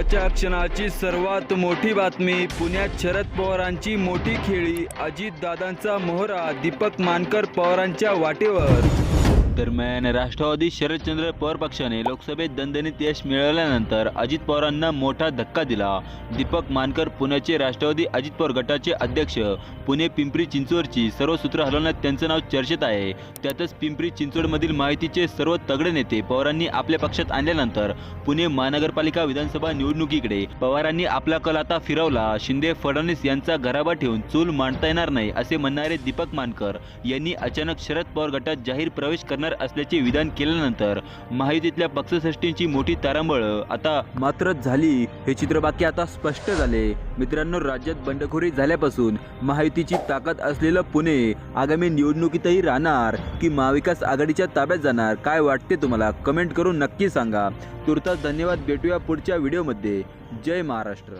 आजच्या क्षणाची सर्वात मोठी बातमी पुण्यात शरद पवारांची मोठी खेळी अजितदादांचा मोहरा दीपक मानकर पवारांच्या वाटेवर. दरम्यान राष्ट्रवादी शरदचंद्र पवार पक्षाने लोकसभेत दणदणीत यश मिळवल्यानंतर अजित पवारांना मोठा धक्का दिला. दीपक मानकर पुण्याचे राष्ट्रवादी अजित पवार गटाचे अध्यक्ष पुणे पिंपरी चिंचवडची सर्व सूत्र हलवण्यात त्यांचं नाव चर्चेत आहे. त्यातच पिंपरी चिंचवडमधील माहितीचे सर्व तगडे नेते पवारांनी आपल्या पक्षात आणल्यानंतर पुणे महानगरपालिका विधानसभा निवडणुकीकडे पवारांनी आपला कल आता फिरवला. शिंदे फडणवीस यांचा घराबा ठेवून चूल मांडता येणार नाही असे म्हणणारे दीपक मानकर यांनी अचानक शरद पवार गटात जाहीर प्रवेश करणार असल्याचे विधान केल्यानंतर महायुतीतल्या पक्षसृष्टींची मोठी तारांबळ आता मात्र झाली. हे चित्र बाकी आता स्पष्ट झाले. मित्रांनो राज्यात बंडखोरी झाल्यापासून महायुतीची ताकद असलेलं पुणे आगामी निवडणुकीतही राहणार की महाविकास आघाडीच्या ताब्यात जाणार काय वाटते तुम्हाला? कमेंट करून नक्की सांगा. तुर्तास धन्यवाद. भेटूया पुढच्या व्हिडिओमध्ये. जय महाराष्ट्र.